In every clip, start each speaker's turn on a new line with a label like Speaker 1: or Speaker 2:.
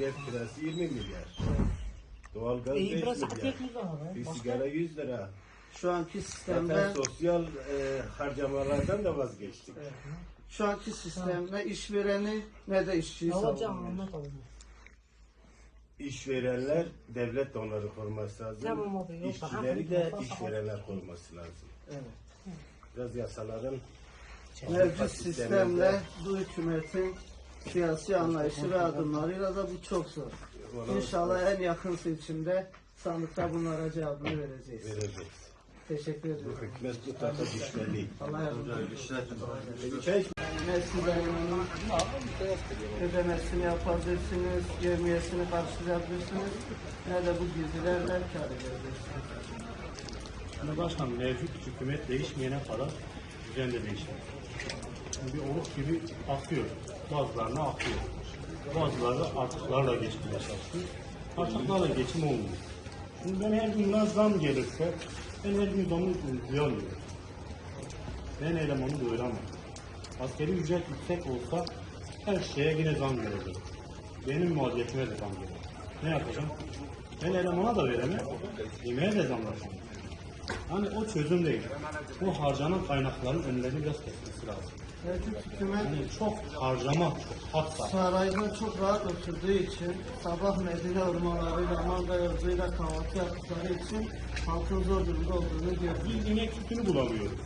Speaker 1: Ev kirası 20 milyar. Doğalgaz
Speaker 2: İyi
Speaker 1: 5
Speaker 2: biraz
Speaker 1: milyar.
Speaker 2: var.
Speaker 1: Bir sigara 100 lira.
Speaker 3: Şu anki sistemde
Speaker 1: Zaten sosyal e, harcamalardan da vazgeçtik.
Speaker 2: Evet.
Speaker 3: şu anki sistemde işvereni ne de işçiyi
Speaker 2: Alacağım
Speaker 3: savunuyor.
Speaker 1: İşverenler devlet de onları koruması lazım.
Speaker 2: Tamam abi, yok.
Speaker 1: İşçileri de işverenler koruması lazım.
Speaker 3: Evet.
Speaker 1: Biraz yasaların
Speaker 3: Mevcut sistemle bu hükümetin siyasi anlayışı ve adımlarıyla da bu çok zor. İnşallah en yakın seçimde sandıkta bunlara cevabını vereceğiz.
Speaker 1: vereceğiz.
Speaker 3: Teşekkür
Speaker 1: Bu
Speaker 3: ederim.
Speaker 1: hükümet mutlaka düşmeli.
Speaker 3: Allah yardımcı olsun. Ne sizlerin ödemesini yapabilirsiniz, yevmiyesini karşılayabilirsiniz, ne de bu girdilerle kar edebilirsiniz.
Speaker 4: Yani başkan mevcut hükümet değişmeyene kadar düzen de değişmez. Yani bir oluk gibi akıyor. Bazılarına akıyor. Bazıları artıklarla geçmeye çalışıyor. Artıklarla geçim olmuyor. Şimdi ben her gün zam gelirse ben her gün zamı uygulayamıyorum. Ben elemanı doyuramam. Askeri ücret yüksek olsa her şeye yine zam gelecek. Benim maliyetime de zam gelecek. Ne yapacağım? Ben elemana da veremem, yemeğe de zam yapacağım. Hani o çözüm değil. Bu harcanan kaynakların önlerini biraz kesmesi lazım.
Speaker 3: Mevcut hükümet
Speaker 4: çok harcama, çok hat var.
Speaker 3: sarayda çok rahat oturduğu için, sabah Medine ormanlarıyla, manga yolcuyla kahvaltı yaptıkları için halkın zor durumda olduğunu görüyoruz.
Speaker 4: Biz inek sütünü bulamıyoruz.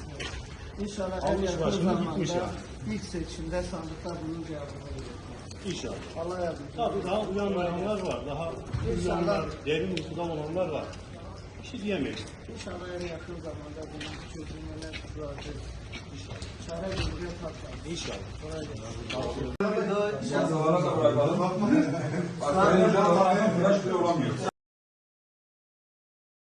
Speaker 3: İnşallah en yakın zamanda ilk seçimde sandıkta bunun cevabını verir.
Speaker 4: İnşallah.
Speaker 3: Allah yardımcı
Speaker 4: Tabii daha uyanmayanlar var, daha uyanlar, derin uykuda olanlar var. Bir şey diyemeyiz.
Speaker 3: İnşallah en yakın zamanda bunun çözümüne bulmaya kalkar.
Speaker 4: İnşallah.
Speaker 5: Ücret olarak 5 kilo